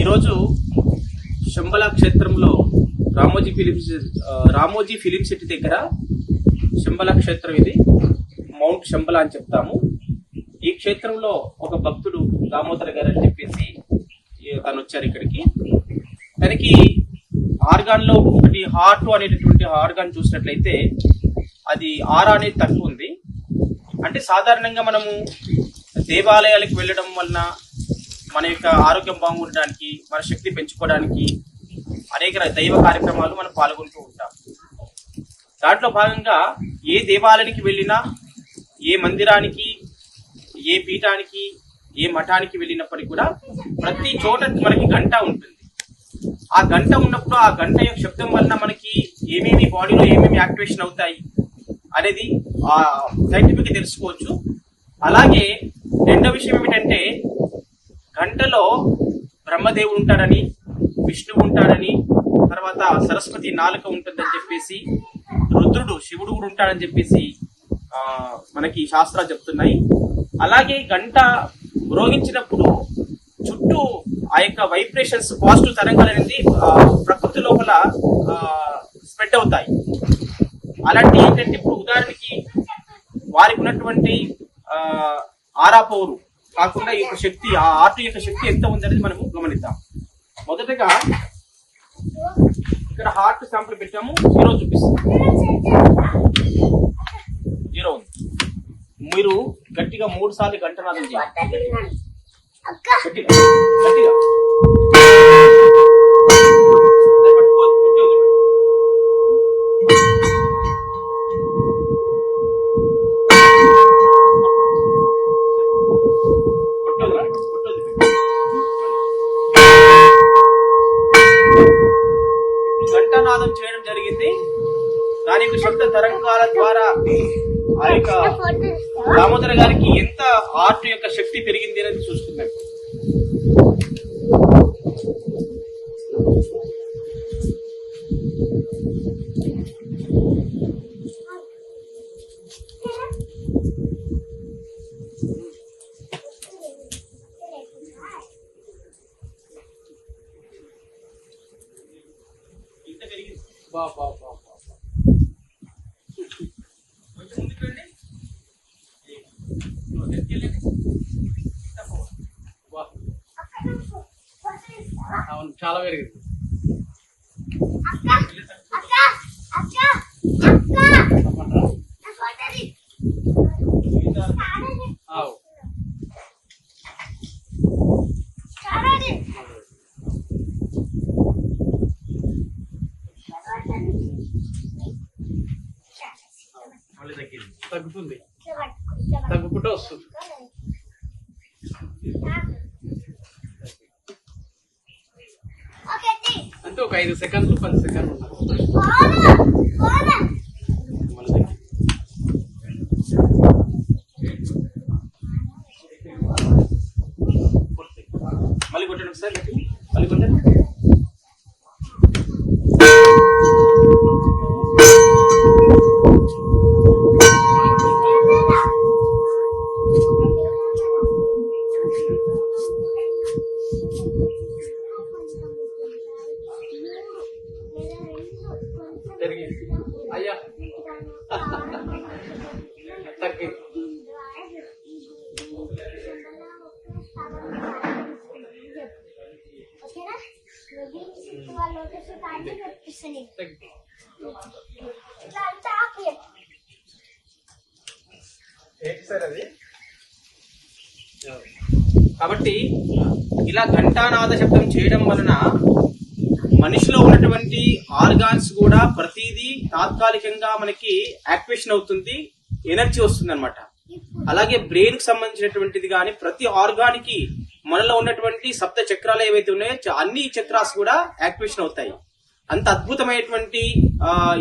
ఈరోజు శంబల క్షేత్రంలో Ramoji films Ramoji film city దగ్గర శంబల క్షేత్రం ఇది. మౌంట్ శంబల అని చెప్తాము. ఈ క్షేత్రంలో ఒక భక్తుడు దామోదర్ గారు అని చెప్పేసి తను వచ్చారు ఇక్కడికి. తనకి ఆర్గాన్లో ఒకటి హార్ట్ అనేటటువంటి ఆర్గాన్ చూసినట్లయితే అది ఆర్ అనేది తక్కువ ఉంది. అంటే సాధారణంగా మనము దేవాలయాలకు వెళ్ళడం వలన మన యొక్క ఆరోగ్యం బాగుండడానికి మన శక్తి పెంచుకోవడానికి అనేక దైవ కార్యక్రమాలు మనం పాల్గొంటూ ఉంటాం. దాంట్లో భాగంగా ఏ దేవాలయానికి వెళ్ళినా ఏ మందిరానికి ఏ పీఠానికి ఏ మఠానికి వెళ్ళినప్పటికీ కూడా ప్రతి చోట మనకి గంట ఉంటుంది. ఆ గంట ఉన్నప్పుడు ఆ గంట యొక్క శబ్దం వలన మనకి ఏమేమి బాడీలో ఏమేమి యాక్టివేషన్ అవుతాయి అనేది ఆ సైంటిఫిక్ తెలుసుకోవచ్చు. అలాగే రెండో విషయం ఏమిటంటే గంటలో బ్రహ్మదేవుడు ఉంటాడని విష్ణువు ఉంటాడని తర్వాత సరస్వతి నాలుక ఉంటుందని చెప్పేసి రుద్రుడు శివుడు కూడా ఉంటాడని చెప్పేసి మనకి శాస్త్రాలు చెప్తున్నాయి. అలాగే గంట మ్రోగించినప్పుడు చుట్టూ ఆ యొక్క వైబ్రేషన్స్ పాజిటివ్ తరంగాలు అనేది ప్రకృతి లోపల స్ప్రెడ్ అవుతాయి. అలాంటి ఏంటంటే ఇప్పుడు ఉదాహరణకి వారికి ఉన్నటువంటి ఆరాపౌరు కాకుండా ఈ యొక్క శక్తి ఆ ఆర్ట్ యొక్క శక్తి ఎంత ఉందనేది మనము గమనిద్దాం. మొదటగా ఇక్కడ హార్ట్ శాంపుల్ పెట్టాము జీరో చూపిస్తాం జీరో ఉంది. మీరు గట్టిగా మూడు సార్లు గంటనాదం చేయాలి. గట్టిగా గట్టిగా. ఘంటానాదం చేయడం జరిగింది. దాని యొక్క శబ్ద తరంగాల ద్వారా ఆ యొక్క దామోదర్ గారికి ఎంత ఆర్ట్ యొక్క శక్తి పెరిగింది అనేది చూస్తున్నాం. పెరిగింది బా బా అక్క అక్క బా. కొంచెం ముందుకు రండి ఇదిగో, గట్టిగా వెళ్ళండి. ఇంత పో. బా. అవును చాలా పెరిగింది తప్పకుండా. ఆవు. మళ్ళీ తగ్గింది తగ్గుతుంది. తగ్గుకుంటూ వస్తుంది. అంటే ఒక ఐదు సెకండ్లు పది సెకండ్లు పెరిగింది అయ్యా తగ్గింది తగ్గింది ఏంటి సార్ అది కాబట్టి ఇలా ఘంటానాద శబ్దం చేయడం వలన మనిషిలో ఉన్నటువంటి ఆర్గాన్స్ కూడా ప్రతిదీ తాత్కాలికంగా మనకి యాక్టివేషన్ అవుతుంది ఎనర్జీ వస్తుంది అనమాట అలాగే బ్రెయిన్కి సంబంధించినటువంటిది కానీ ప్రతి ఆర్గానికి మనలో ఉన్నటువంటి సప్త చక్రాలు ఏవైతే ఉన్నాయో అన్ని చక్రాస్ కూడా యాక్టివేషన్ అవుతాయి. అంత అద్భుతమైనటువంటి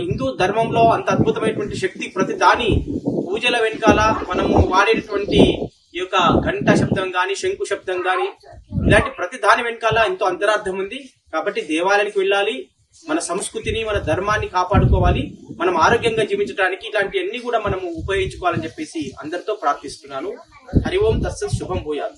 హిందూ ధర్మంలో అంత అద్భుతమైనటువంటి శక్తి ప్రతి దాని పూజల వెనకాల మనము వాడేటటువంటి యొక్క ఘంట శబ్దం గాని శంకు శబ్దం గాని ఇలాంటి ప్రతి దాని వెనకాల ఎంతో అంతరార్థం ఉంది. కాబట్టి దేవాలయానికి వెళ్ళాలి మన సంస్కృతిని మన ధర్మాన్ని కాపాడుకోవాలి మనం ఆరోగ్యంగా జీవించడానికి ఇలాంటివన్నీ కూడా మనము ఉపయోగించుకోవాలని చెప్పేసి అందరితో ప్రార్థిస్తున్నాను. హరి ఓం తస్సత్ శుభం భూయాలు